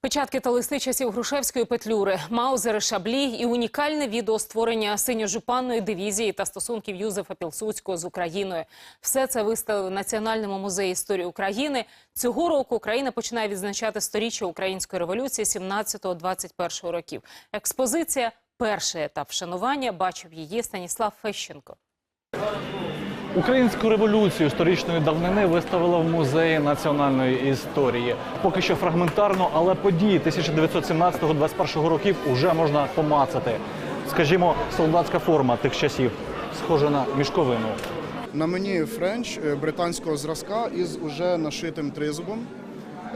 Печатки та листи часів Грушевської петлюри, маузери, шаблі і унікальне відео створення синьо-жупанної дивізії та стосунків Юзефа Пілсудського з Україною. Все це виставили в Національному музеї історії України. Цього року Україна починає відзначати сторіччя української революції 17-21 років. Експозиція перший етап вшанування. Бачив її Станіслав Фещенко. Українську революцію сторічної давнини виставили в музеї національної історії. Поки що фрагментарно, але події 1917-21 років уже можна помацати. Скажімо, солдатська форма тих часів схожа на мішковину. На мені френч е, британського зразка із уже нашитим тризубом.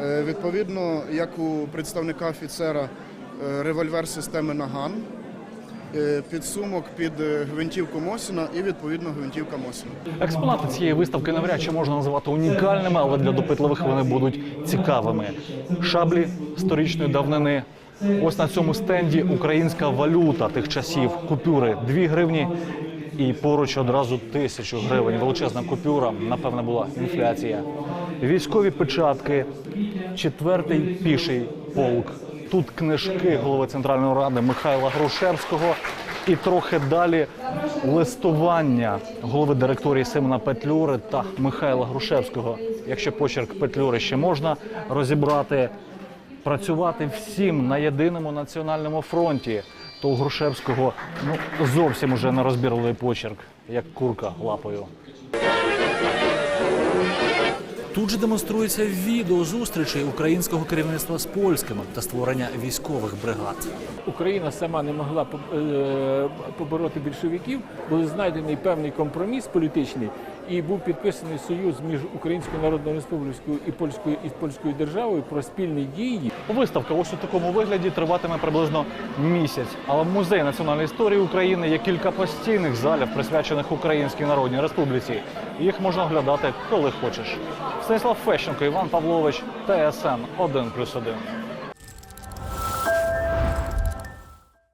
Е, Відповідно, як у представника офіцера е, револьвер системи Наган, підсумок під е, гвинтівку Мосіна і відповідно гвинтівка Мосіна. Експонати цієї виставки навряд чи можна називати унікальними, але для допитливих вони будуть цікавими. Шаблі сторічної давнини. Ось на цьому стенді українська валюта тих часів. Купюри 2 гривні і поруч одразу тисячу гривень. Величезна купюра, напевне, була інфляція. Військові печатки, четвертий піший полк. Тут книжки голови Центральної ради Михайла Грушевського. І трохи далі листування голови директорії Симона Петлюри та Михайла Грушевського. Якщо почерк Петлюри ще можна розібрати, працювати всім на єдиному національному фронті, то у Грушевського ну зовсім уже нерозбірливий почерк, як курка лапою. Тут же демонструється відео зустрічей українського керівництва з польськими та створення військових бригад. Україна сама не могла е, побороти більшовиків, був знайдений певний компроміс політичний і був підписаний союз між Українською Народною Республікою і польською і польською державою про спільні дії. Виставка ось у такому вигляді триватиме приблизно місяць. Але в музеї національної історії України є кілька постійних залів, присвячених Українській Народній Республіці. Їх можна оглядати коли хочеш. Станіслав Фещенко, Іван Павлович, ТСН 1+,1.